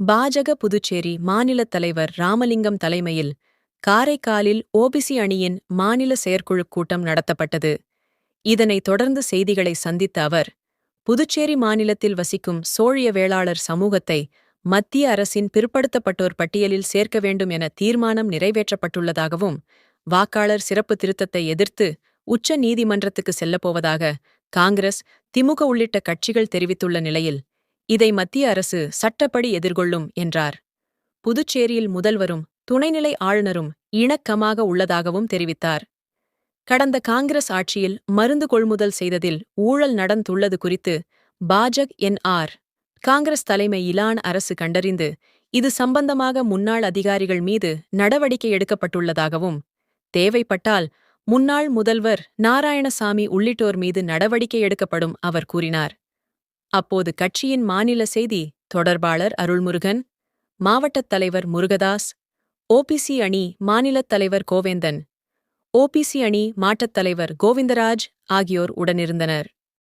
பாஜக புதுச்சேரி மாநிலத் தலைவர் ராமலிங்கம் தலைமையில் காரைக்காலில் ஓபிசி அணியின் மாநில செயற்குழுக் கூட்டம் நடத்தப்பட்டது. இதனைத் தொடர்ந்து செய்திகளை சந்தித்த அவர் புதுச்சேரி மாநிலத்தில் வசிக்கும் சோழிய வேளாளர் சமூகத்தை மத்திய அரசின் பிற்படுத்தப்பட்டோர் பட்டியலில் சேர்க்க வேண்டும் என தீர்மானம் நிறைவேற்றப்பட்டுள்ளதாகவும் வாக்காளர் சிறப்பு திருத்தத்தை எதிர்த்து உச்ச நீதிமன்றத்துக்கு செல்லப்போவதாக காங்கிரஸ் திமுக உள்ளிட்ட கட்சிகள் தெரிவித்துள்ள நிலையில் இதை மத்திய அரசு சட்டப்படி எதிர்கொள்ளும் என்றார். புதுச்சேரியில் முதல்வரும் துணைநிலை ஆளுநரும் இணக்கமாக உள்ளதாகவும் தெரிவித்தார். கடந்த காங்கிரஸ் ஆட்சியில் மருந்து கொள்முதல் செய்ததில் ஊழல் நடந்துள்ளது குறித்து பாஜக் என் ஆர் காங்கிரஸ் தலைமை இலான் அரசு கண்டறிந்து இது சம்பந்தமாக முன்னாள் அதிகாரிகள் மீது நடவடிக்கை எடுக்கப்பட்டுள்ளதாகவும் தேவைப்பட்டால் முன்னாள் முதல்வர் நாராயணசாமி உள்ளிட்டோர் மீது நடவடிக்கை எடுக்கப்படும் அவர் கூறினார். அப்போது கட்சியின் மாநில செய்தி தொடர்பாளர் அருள்முருகன் மாவட்டத் தலைவர் முருகதாஸ் ஓபிசி அணி மாநிலத் தலைவர் கோவேந்தன் ஓபிசி அணி மாட்டத் தலைவர் கோவிந்தராஜ் ஆகியோர் உடனிருந்தனர்.